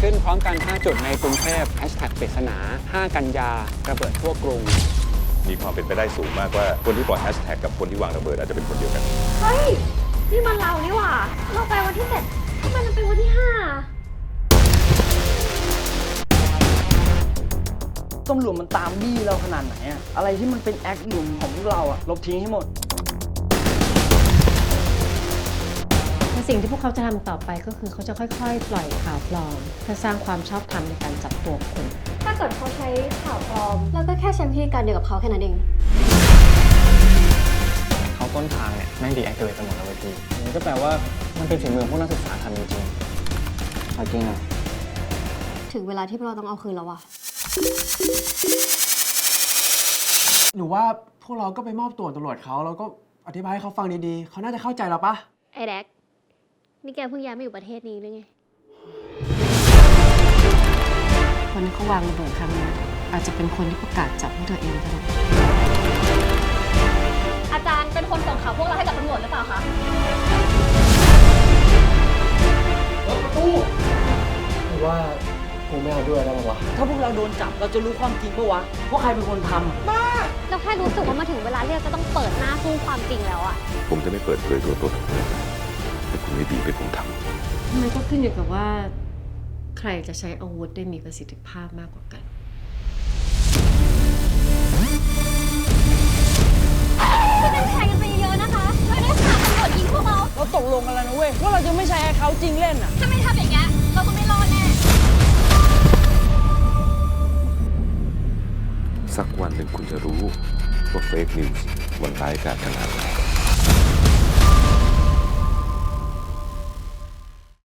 ขึ้นพร้อมกัน 5 จุดในกรุงเทพแฮชแท็กปริศนา 5 กันยาระเบิดทั่วกรุง มีความเป็นไปได้สูงมากว่าคนที่ปล่อยแฮชแท็กกับคนที่วางระเบิดอาจจะเป็นคนเดียวกัน เฮ้ย นี่มันเรานี่หว่า เราไปวันที่เจ็ดทำไมมันเป็นวันที่ห้าตำรวจมันตามบี้เราขนาดไหนอะอะไรที่มันเป็นแอคหลุมของพวกเราอะลบทิ้งให้หมด สิ่งที่พวกเขาจะทำต่อไปก็คือเขาจะค่อย ๆ ปล่อยข่าวปลอมเพื่อสร้างความชอบธรรมในการจับตัวคุณถ้าเกิดเขาใช้ข่าวปลอม แล้วก็แค่ใช้วิธีการเดียวกับเขาแค่นั้นเองเขาต้นทางเนี่ยแม่งดีแอคทีเวตไปหมดแล้วเว้ยพี่มันก็แปลว่ามันเป็นฝีมือพวกนักศึกษาทำจริงๆเอาจริงอะถึงเวลาที่พวกเราต้องเอาคืนแล้วว่ะหรือว่าพวกเราก็ไปมอบตัวตำรวจเขาแล้วก็อธิบายให้เขาฟังดีๆ เขาน่าจะเข้าใจเราปะไอ้แดก นี่แกเพิ่งย้ายมาอยู่ประเทศนี้หรือไง คนที่เขาวางระเบิดครั้งนี้อาจจะเป็นคนที่ประกาศจับด้วยตัวเองก็ได้อาจารย์เป็นคนส่งข่าวพวกเราให้กับตำรวจหรือเปล่าคะหรือว่ากูไม่เอาด้วยแล้ววะ ถ้าพวกเราโดนจับเราจะรู้ความจริงปะวะว่าใครเป็นคนทำเราแค่รู้สึกว่ามาถึงเวลาที่เราจะต้องเปิดหน้าสู้ความจริงแล้วอะผมจะไม่เปิดเผยตัวตนของผม แต่คุณไม่ดีเป็นผมทำมันก็ขึ้นอยู่กับว่า ใครจะใช้อาวุธได้มีประสิทธิภาพมากกว่ากันช่วยกันแชร์กันไปเยอะๆนะคะไม่ได้ค่ะตำรวจยิงพวกเราเราตกลงกันแล้วนะเว้ย ว่าเราจะไม่ใช้แอคเขาท์จริงเล่นอะถ้าไม่ทำอย่างเงี้ยเราก็ไม่รอดแน่ สักวันหนึ่งคุณจะรู้ว่าเฟกนิวส์มันร้ายกาจขนาดไหน